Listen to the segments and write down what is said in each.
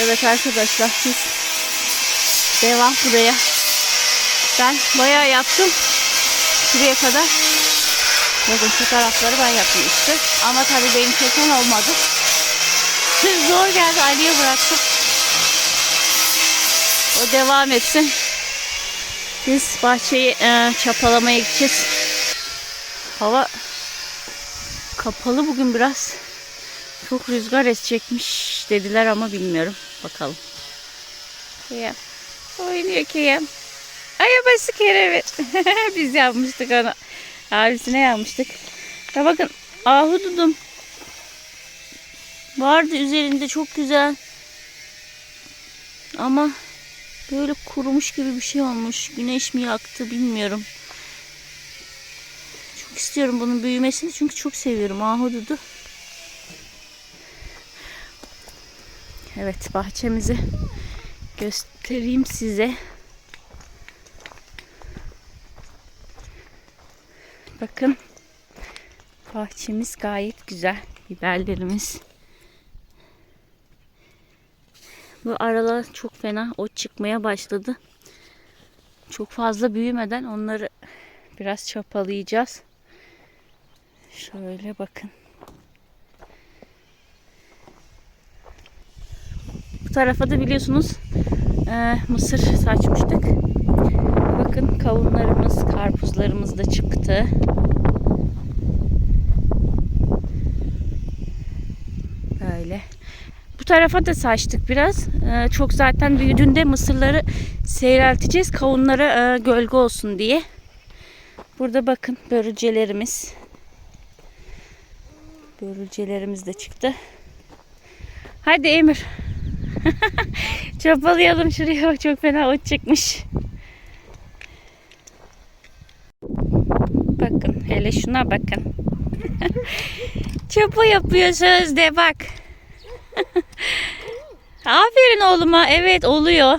Evet arkadaşlar biz devam buraya. Ben bayağı yaptım. Şuraya kadar. Bakın şu tarafları ben yaptım işte. Ama tabii benim çeken olmadı. Zor geldi Ali'ye bıraktım. O devam etsin. Biz bahçeyi e, çapalamaya gideceğiz. Hava kapalı bugün biraz. Çok rüzgar esecekmiş dediler ama bilmiyorum. Bakalım. Kıyam. Oynuyor Kıyam. Arabası kerevit. Biz yapmıştık onu. Abisine yapmıştık. Ya bakın ahududum. Vardı üzerinde çok güzel. Ama böyle kurumuş gibi bir şey olmuş. Güneş mi yaktı bilmiyorum. Çok istiyorum bunun büyümesini çünkü çok seviyorum ahududu. Evet bahçemizi göstereyim size. Bakın bahçemiz gayet güzel. Biberlerimiz. Bu aralar çok fena ot çıkmaya başladı. Çok fazla büyümeden onları biraz çapalayacağız. Şöyle bakın. Tarafa da biliyorsunuz e, mısır saçmıştık. Bakın kavunlarımız, karpuzlarımız da çıktı. Böyle. Bu tarafa da saçtık biraz. E, çok zaten büyüdüğünde mısırları seyrelteceğiz. Kavunlara e, gölge olsun diye. Burada bakın börülcelerimiz. Börülcelerimiz de çıktı. Hadi Emir. Çapalayalım şuraya bak çok fena ot çıkmış. Bakın hele şuna bakın. Çapa yapıyor sözde bak. Aferin oğluma. Evet oluyor.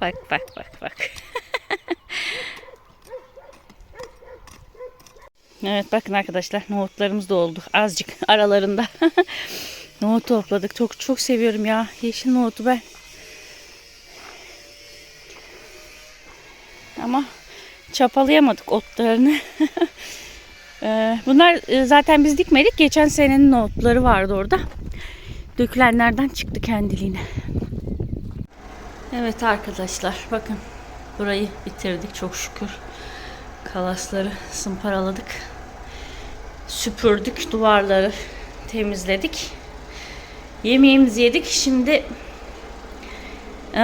bak bak bak bak. Evet bakın arkadaşlar nohutlarımız da oldu. Azıcık aralarında. Nohut topladık. Çok çok seviyorum ya. Yeşil nohutu ben. Ama çapalayamadık otlarını. Ee, Bunlar e, zaten biz dikmedik. Geçen senenin nohutları vardı orada. Dökülenlerden çıktı kendiliğine. Evet arkadaşlar bakın burayı bitirdik çok şükür. Kalasları zımparaladık. Süpürdük duvarları temizledik. Yemeğimizi yedik. Şimdi e,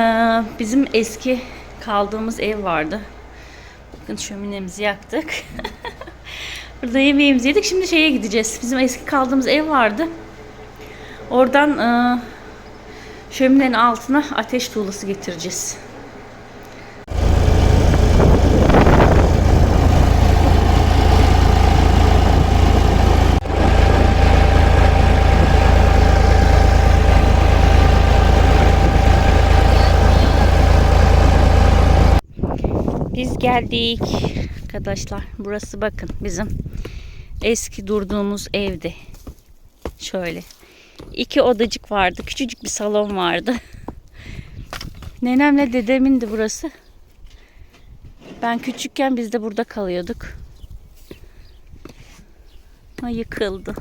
bizim eski kaldığımız ev vardı. Bakın şöminemizi yaktık. Burada yemeğimizi yedik. Şimdi şeye gideceğiz. Bizim eski kaldığımız ev vardı. Oradan e, şöminenin altına ateş tuğlası getireceğiz. Biz geldik arkadaşlar. Burası bakın bizim eski durduğumuz evdi. Şöyle. iki odacık vardı. Küçücük bir salon vardı. Nenemle dedemin de burası. Ben küçükken biz de burada kalıyorduk. Ha, yıkıldı.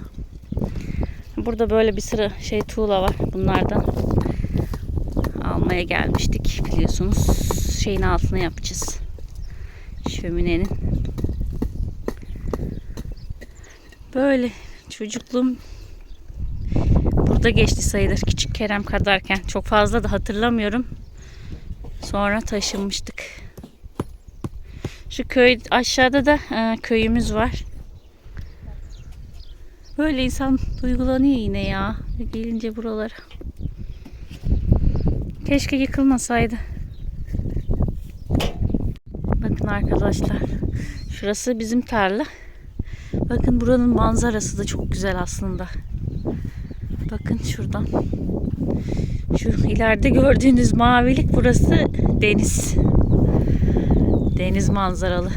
Burada böyle bir sıra şey tuğla var. Bunlardan almaya gelmiştik biliyorsunuz. Şeyin altına yapacağız şöminenin. Böyle çocukluğum burada geçti sayılır. Küçük Kerem kadarken. Çok fazla da hatırlamıyorum. Sonra taşınmıştık. Şu köy aşağıda da e, köyümüz var. Böyle insan duygulanıyor yine ya. Gelince buralara. Keşke yıkılmasaydı. Bakın arkadaşlar. Şurası bizim tarla. Bakın buranın manzarası da çok güzel aslında. Bakın şuradan. Şu ileride gördüğünüz mavilik burası deniz. Deniz manzaralı.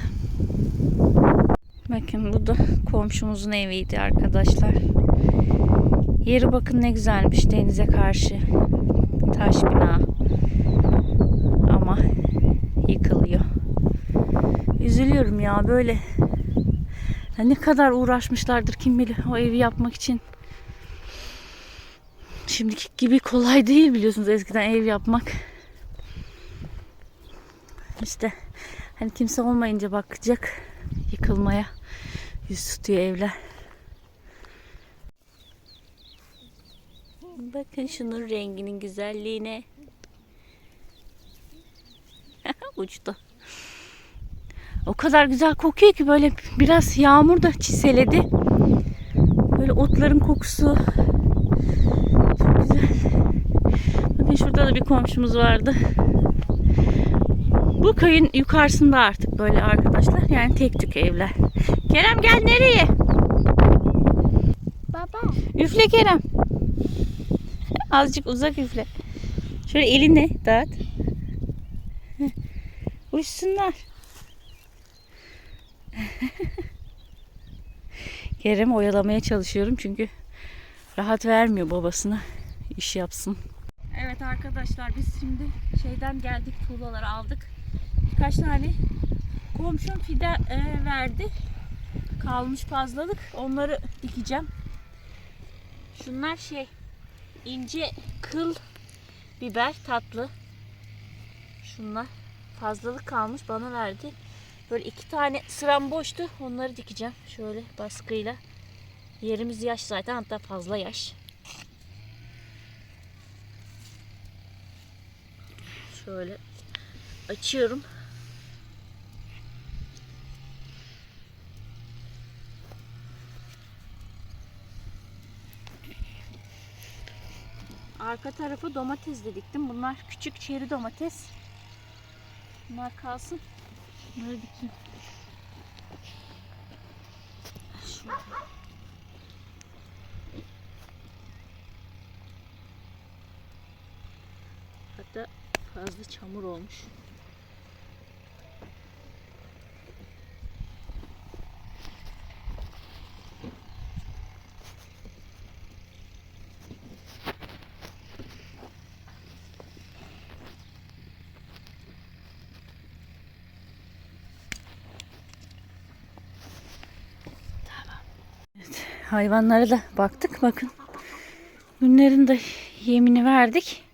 Bakın bu da komşumuzun eviydi arkadaşlar. Yeri bakın ne güzelmiş denize karşı. Taş bina. Ama yıkılıyor. Üzülüyorum ya böyle. Ya ne kadar uğraşmışlardır kim bilir o evi yapmak için. Şimdiki gibi kolay değil biliyorsunuz eskiden ev yapmak. İşte hani kimse olmayınca bakacak yıkılmaya yüz tutuyor evler. Bakın şunun renginin güzelliğine. Uçtu. O kadar güzel kokuyor ki böyle biraz yağmur da çiseledi. Böyle otların kokusu. Çok güzel. Bakın şurada da bir komşumuz vardı. Bu köyün yukarısında artık böyle arkadaşlar. Yani tek tük evler. Kerem gel nereye? Baba. Üfle Kerem. Azıcık uzak üfle. Şöyle elinle dağıt. Uçsunlar. Kerem'i oyalamaya çalışıyorum çünkü rahat vermiyor babasına iş yapsın. Evet arkadaşlar biz şimdi şeyden geldik tuğlaları aldık. Birkaç tane komşum fide e, verdi. Kalmış fazlalık. Onları dikeceğim. Şunlar şey ince kıl biber tatlı. Şunlar fazlalık kalmış bana verdi. Böyle iki tane sıram boştu. Onları dikeceğim şöyle baskıyla. Yerimiz yaş zaten hatta fazla yaş. Şöyle açıyorum. Arka tarafı domates de diktim. Bunlar küçük çeri domates. Bunlar kalsın. Dikeyim. Şöyle. Hatta fazla çamur olmuş. Hayvanlara da baktık bakın. Bunların da yemini verdik.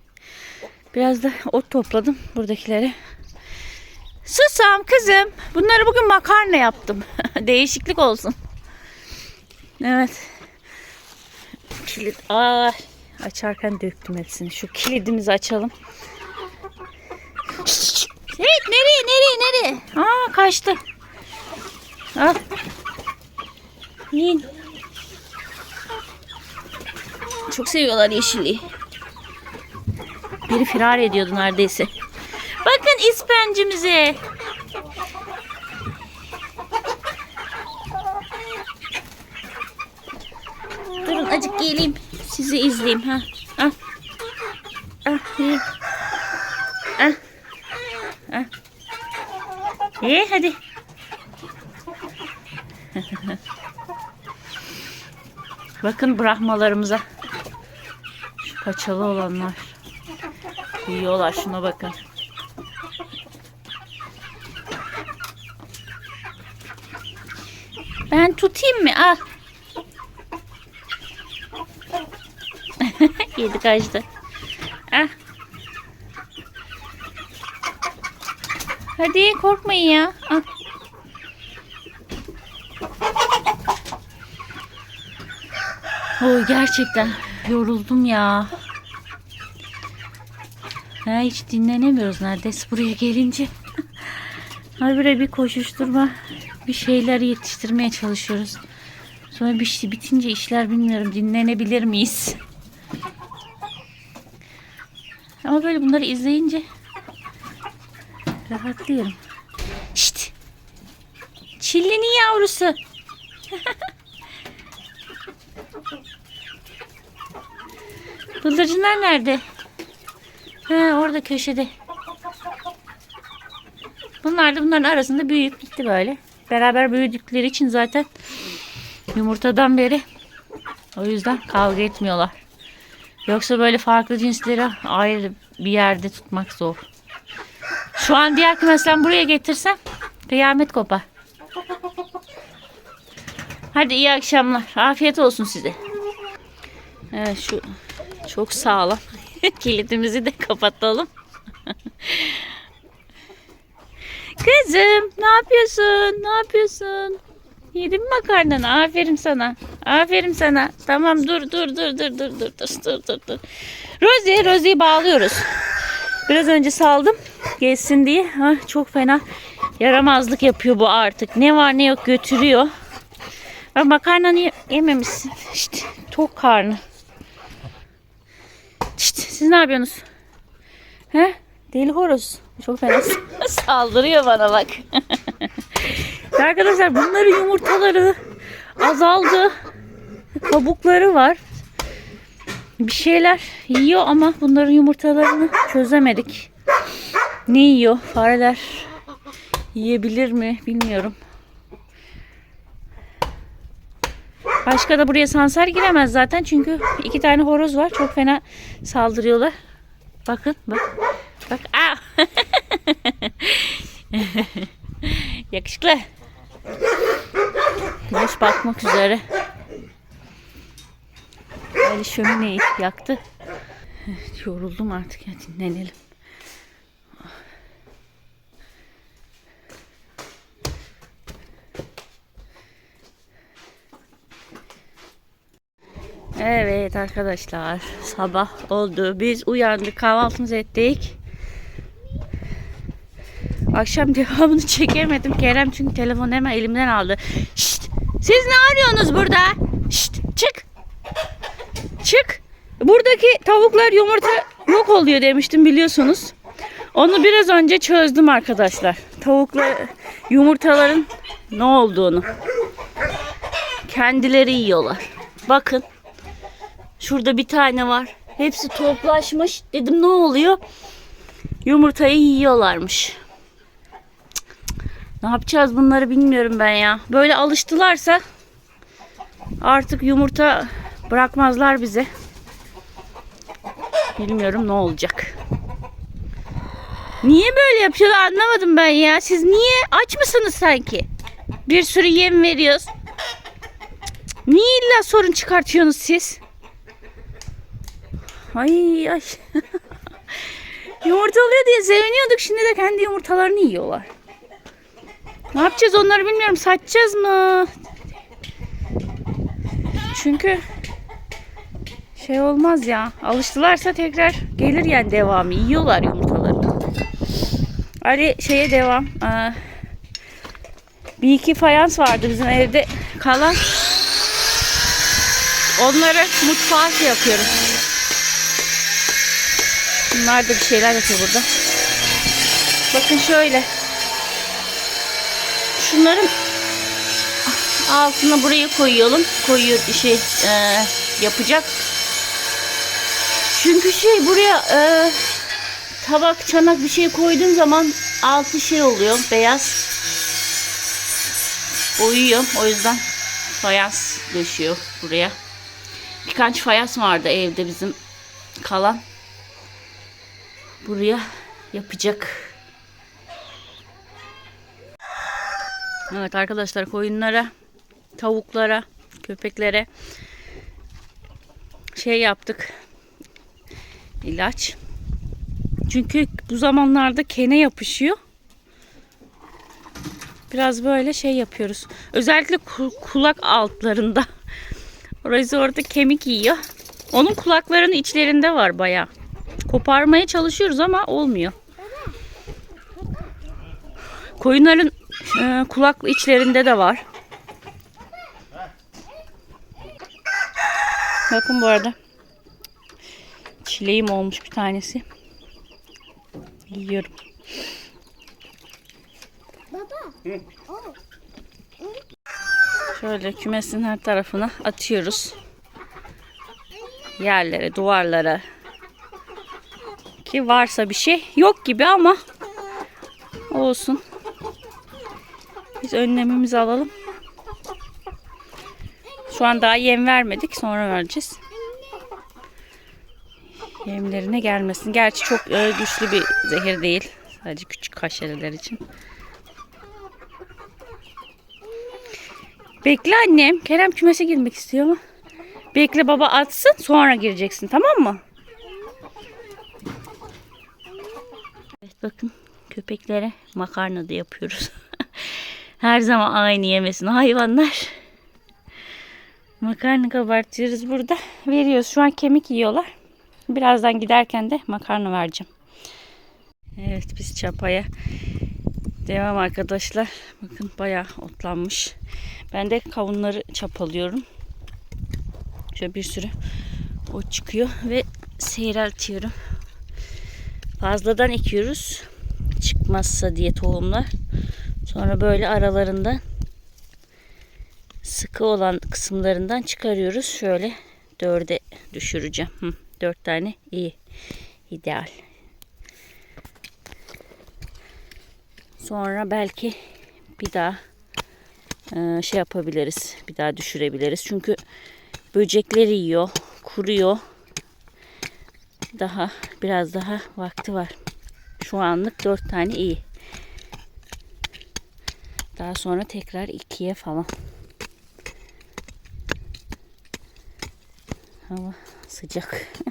Biraz da ot topladım buradakilere. Susam kızım. Bunları bugün makarna yaptım. Değişiklik olsun. Evet. Kilit. Aa, açarken döktüm hepsini. Şu kilidimizi açalım. Evet nereye nereye nereye? Aa kaçtı. Al. Yiyin. Çok seviyorlar yeşilliği. Biri firar ediyordu neredeyse. Bakın ispencimize. Durun acık geleyim. Sizi izleyeyim. Ha. Al. Al. Ye. Al. Al. Ye hadi. Bakın brahmalarımıza. Paçalı olanlar. Yiyorlar şuna bakın. Ben tutayım mı? Al. Yedi kaçtı. Ah. Hadi korkmayın ya. Al. Oy gerçekten yoruldum ya. Ya hiç dinlenemiyoruz neredeyse buraya gelince. Habire bir koşuşturma, bir şeyler yetiştirmeye çalışıyoruz. Sonra bir şey bitince işler bilmiyorum dinlenebilir miyiz? Ama böyle bunları izleyince rahatlıyorum. Şşt! Çillinin yavrusu. Bıldırcınlar nerede? Ha orada köşede. Bunlar da bunların arasında büyüyüp gitti böyle. beraber büyüdükleri için zaten yumurtadan beri o yüzden kavga etmiyorlar. Yoksa böyle farklı cinsleri ayrı bir yerde tutmak zor. Şu an diğer kümesten buraya getirsem kıyamet kopar. Hadi iyi akşamlar. Afiyet olsun size. Evet şu çok sağlam. Kilitimizi de kapatalım. Kızım ne yapıyorsun? Ne yapıyorsun? Yedin mi makarnanı? Aferin sana. Aferin sana. Tamam dur dur dur dur dur dur dur dur dur dur. Rosie, bağlıyoruz. Biraz önce saldım gezsin diye. Ha, çok fena yaramazlık yapıyor bu artık. Ne var ne yok götürüyor. Bak makarnanı ye- yememişsin. İşte tok karnı. Siz ne yapıyorsunuz? He? Deli horoz. Çok fena saldırıyor bana bak. Arkadaşlar bunların yumurtaları azaldı. Kabukları var. Bir şeyler yiyor ama bunların yumurtalarını çözemedik. Ne yiyor? Fareler yiyebilir mi bilmiyorum. Başka da buraya sansar giremez zaten çünkü iki tane horoz var. Çok fena saldırıyorlar. Bakın bak. Bak. Aa! Yakışıklı. Güneş bakmak üzere. Ali şömineyi yaktı. Yoruldum artık ya dinlenelim. Evet arkadaşlar sabah oldu. Biz uyandık kahvaltımızı ettik. Akşam devamını çekemedim. Kerem çünkü telefonu hemen elimden aldı. Şşt! Siz ne arıyorsunuz burada? Şşt! Çık! Çık! Buradaki tavuklar yumurta yok oluyor demiştim biliyorsunuz. Onu biraz önce çözdüm arkadaşlar. Tavuklar yumurtaların ne olduğunu. Kendileri yiyorlar. Bakın. Şurada bir tane var. Hepsi toplaşmış. Dedim ne oluyor? Yumurtayı yiyorlarmış. Ne yapacağız bunları bilmiyorum ben ya. Böyle alıştılarsa artık yumurta bırakmazlar bize. Bilmiyorum ne olacak. Niye böyle yapıyorlar anlamadım ben ya. Siz niye aç mısınız sanki? Bir sürü yem veriyoruz. Niye illa sorun çıkartıyorsunuz siz? Ay ay. Yumurta oluyor diye seviniyorduk. Şimdi de kendi yumurtalarını yiyorlar. Ne yapacağız onları bilmiyorum. Satacağız mı? Çünkü şey olmaz ya. Alıştılarsa tekrar gelir yani devamı. Yiyorlar yumurtalarını. Ali şeye devam. Aa, bir iki fayans vardı bizim evde kalan. Onları mutfağa şey yapıyorum. Bunlar da bir şeyler yapıyor burada. Bakın şöyle. Şunların altına buraya koyalım. Koyuyor şey e, yapacak. Çünkü şey buraya e, tabak, çanak bir şey koyduğun zaman altı şey oluyor. Beyaz. Uyuyor. O yüzden fayans döşüyor buraya. Birkaç fayans vardı evde bizim kalan. Buraya yapacak. Evet arkadaşlar koyunlara, tavuklara, köpeklere şey yaptık. İlaç. Çünkü bu zamanlarda kene yapışıyor. Biraz böyle şey yapıyoruz. Özellikle ku- kulak altlarında. Orası orada kemik yiyor. Onun kulaklarının içlerinde var bayağı. Koparmaya çalışıyoruz ama olmuyor. Koyunların e, kulak içlerinde de var. Bakın bu arada. Çileğim olmuş bir tanesi. Yiyorum. Şöyle kümesin her tarafına atıyoruz. Yerlere, duvarlara. Ki varsa bir şey. Yok gibi ama olsun. Biz önlemimizi alalım. Şu an daha yem vermedik. Sonra vereceğiz. Yemlerine gelmesin. Gerçi çok e, güçlü bir zehir değil. Sadece küçük haşereler için. Bekle annem. Kerem kümese girmek istiyor mu? Bekle baba atsın sonra gireceksin tamam mı? Bakın köpeklere makarna da yapıyoruz. Her zaman aynı yemesin hayvanlar. Makarna kabartıyoruz burada. Veriyoruz. Şu an kemik yiyorlar. Birazdan giderken de makarna vereceğim. Evet biz çapaya devam arkadaşlar. Bakın bayağı otlanmış. Ben de kavunları çapalıyorum. Şöyle bir sürü ot çıkıyor ve seyreltiyorum. Fazladan ekiyoruz. Çıkmazsa diye tohumlar. Sonra böyle aralarında sıkı olan kısımlarından çıkarıyoruz. Şöyle dörde düşüreceğim. Hı, dört tane iyi. ideal. Sonra belki bir daha e, şey yapabiliriz. Bir daha düşürebiliriz. Çünkü böcekleri yiyor. Kuruyor. Daha biraz daha vakti var. Şu anlık dört tane iyi. Daha sonra tekrar ikiye falan. Hava sıcak.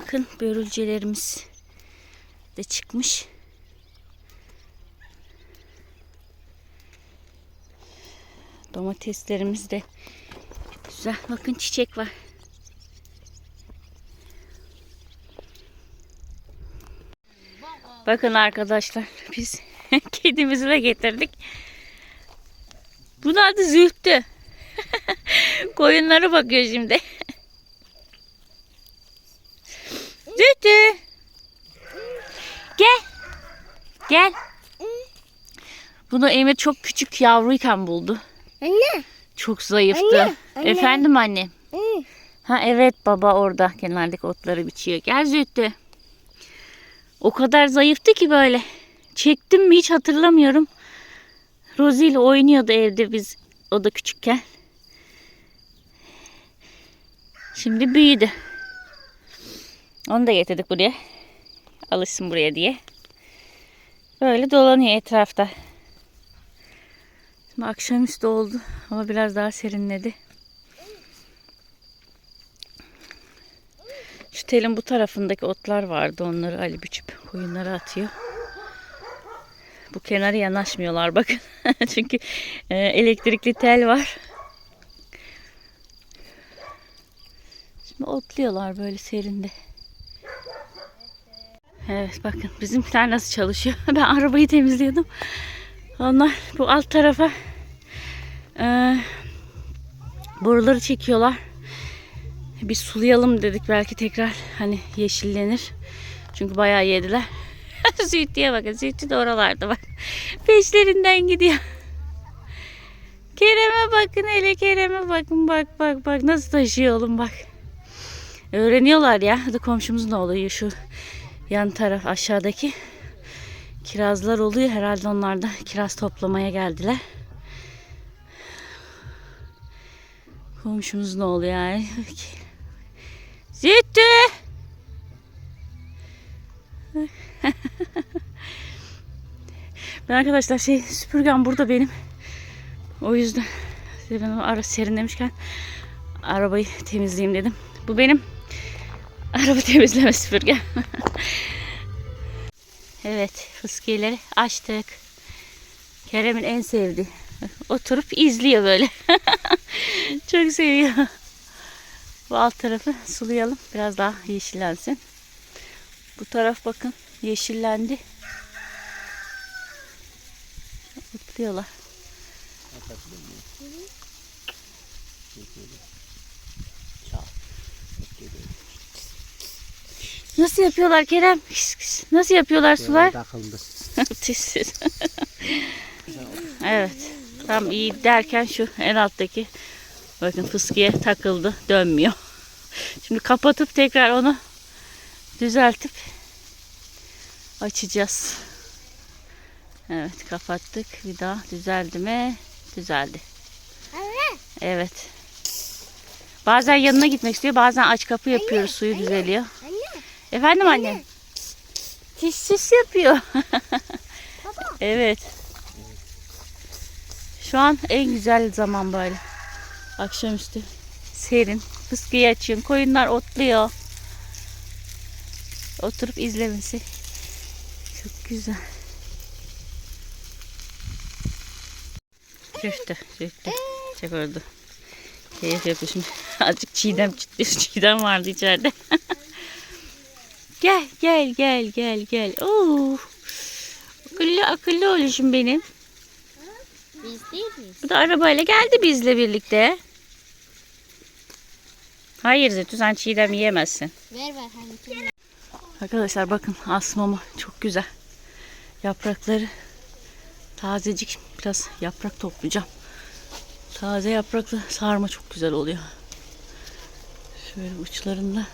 Bakın börülcelerimiz de çıkmış. Domateslerimiz de güzel. Bakın çiçek var. Bakın arkadaşlar biz kedimizi de getirdik. Bunun adı Zülftü. Koyunlara bakıyor şimdi. Zülftü. Gel. Gel. Bunu Emir çok küçük yavruyken buldu. Anne. Çok zayıftı. Anne, anne. Efendim anne. Hı. Ha evet baba orada kenardaki otları biçiyor. Gel Zühtü. O kadar zayıftı ki böyle. Çektim mi hiç hatırlamıyorum. Rosie ile oynuyordu evde biz o da küçükken. Şimdi büyüdü. Onu da getirdik buraya. Alışsın buraya diye. Böyle dolanıyor etrafta. Şimdi akşamüstü oldu. Hava biraz daha serinledi. Şu telin bu tarafındaki otlar vardı. Onları Ali biçip koyunlara atıyor. Bu kenara yanaşmıyorlar bakın. Çünkü e, elektrikli tel var. Şimdi otluyorlar böyle serinde. Evet bakın bizimkiler nasıl çalışıyor. Ben arabayı temizliyordum. Onlar bu alt tarafa e, boruları çekiyorlar. Bir sulayalım dedik belki tekrar hani yeşillenir. Çünkü bayağı yediler. Zühtü'ye bakın. Zühtü de oralarda bak. Peşlerinden gidiyor. Kerem'e bakın hele Kerem'e bakın bak bak bak nasıl taşıyor oğlum bak. Öğreniyorlar ya. Hadi komşumuz ne oluyor şu yan taraf aşağıdaki kirazlar oluyor. Herhalde onlar da kiraz toplamaya geldiler. Komşumuz ne oluyor yani? Zühtü! ben arkadaşlar şey süpürgem burada benim. O yüzden ben ara serinlemişken arabayı temizleyeyim dedim. Bu benim araba temizleme süpürgem. evet fıskiyeleri açtık. Kerem'in en sevdiği. Oturup izliyor böyle. Çok seviyor. Bu alt tarafı sulayalım. Biraz daha yeşillensin. Bu taraf bakın yeşillendi. Mutluyorlar. Nasıl yapıyorlar Kerem? Kıs kıs. Nasıl yapıyorlar sular? Takıldı. Tizsiz. evet. Tam iyi derken şu en alttaki bakın fıskiye takıldı. Dönmüyor. Şimdi kapatıp tekrar onu düzeltip açacağız. Evet kapattık. Bir daha düzeldi mi? Düzeldi. Anne. Evet. Bazen yanına gitmek istiyor. Bazen aç kapı yapıyoruz. Suyu düzeliyor. Anne. Efendim anne. Tiş tiş yapıyor. evet. Şu an en güzel zaman böyle. Akşamüstü. Serin. Fıskıyı açıyorsun. Koyunlar otluyor. Oturup izlemesi. Çok güzel. Zühtü. Zühtü. Çok oldu. Keyif yapıyor şimdi. Azıcık çiğdem çitliyor. Çiğdem vardı içeride. Gel gel gel gel gel. Oo. Akıllı akıllı oluşum benim. Biz değil miyiz? Bu da arabayla geldi bizle birlikte. Hayır Zühtü sen çiğdem yiyemezsin. Ver ver hani Arkadaşlar bakın asmama çok güzel. Yaprakları tazecik. Biraz yaprak toplayacağım. Taze yapraklı sarma çok güzel oluyor. Şöyle uçlarında.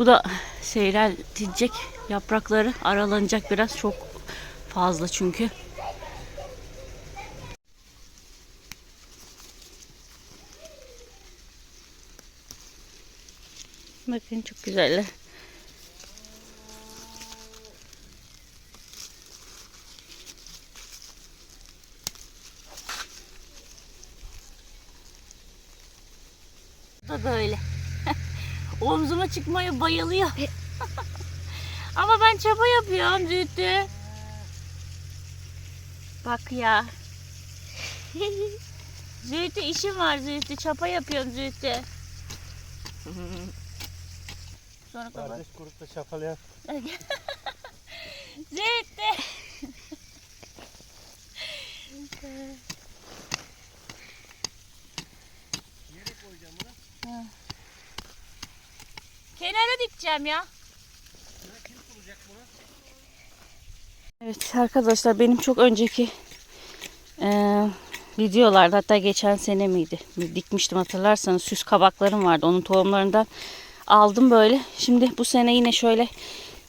Bu da seyreltilecek yaprakları aralanacak biraz çok fazla çünkü. Bakın çok güzeller. Da böyle. Omzuma çıkmaya bayılıyor. Ama ben çaba yapıyorum Zühtü. Bak ya. Zühtü işim var Zühtü. Çapa yapıyorum Zühtü. Sonra kapat. Kardeş grupta şapalayan. Zühtü. Dikeceğim ya. Evet arkadaşlar benim çok önceki eee, videolarda hatta geçen sene miydi dikmiştim hatırlarsanız süs kabaklarım vardı onun tohumlarından aldım böyle. Şimdi bu sene yine şöyle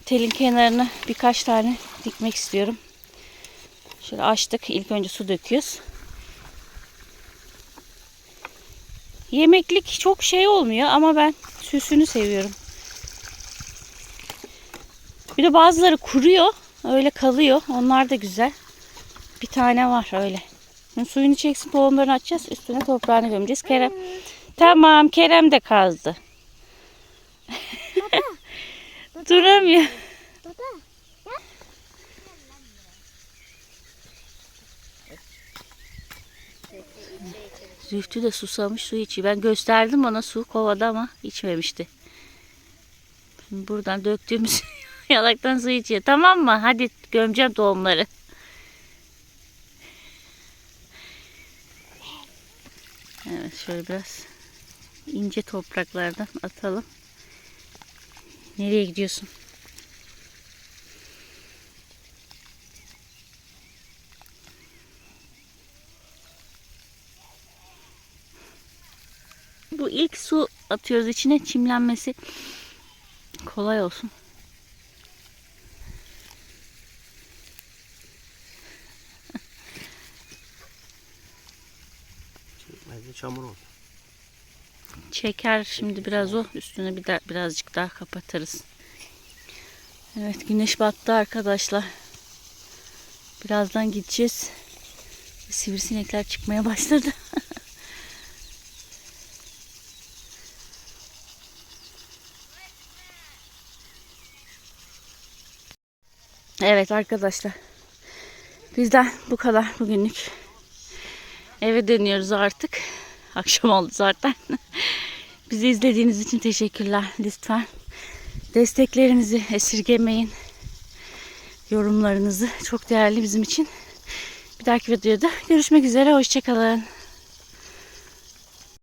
telin kenarına birkaç tane dikmek istiyorum. Şöyle açtık ilk önce su döküyoruz. Yemeklik çok şey olmuyor ama ben süsünü seviyorum. Bir de bazıları kuruyor. Öyle kalıyor. Onlar da güzel. Bir tane var öyle. Şimdi suyunu çeksin tohumlarını açacağız. Üstüne toprağını gömeceğiz. Kerem. Tamam Kerem de kazdı. Duramıyor. Baba. Zühtü de susamış su içiyor. Ben gösterdim ona su kovada ama içmemişti. Şimdi buradan döktüğümüz yalaktan su içiyor. Tamam mı? Hadi gömeceğim tohumları. Evet şöyle biraz ince topraklardan atalım. Nereye gidiyorsun? Bu ilk su atıyoruz içine çimlenmesi kolay olsun. Bence çamur oldu. Çeker şimdi biraz o üstüne bir de birazcık daha kapatırız. Evet güneş battı arkadaşlar. Birazdan gideceğiz. Sivrisinekler çıkmaya başladı. evet arkadaşlar. Bizden bu kadar bugünlük. Eve dönüyoruz artık. Akşam oldu zaten. Bizi izlediğiniz için teşekkürler. Lütfen desteklerinizi esirgemeyin. Yorumlarınızı çok değerli bizim için. Bir dahaki videoda görüşmek üzere. Hoşçakalın.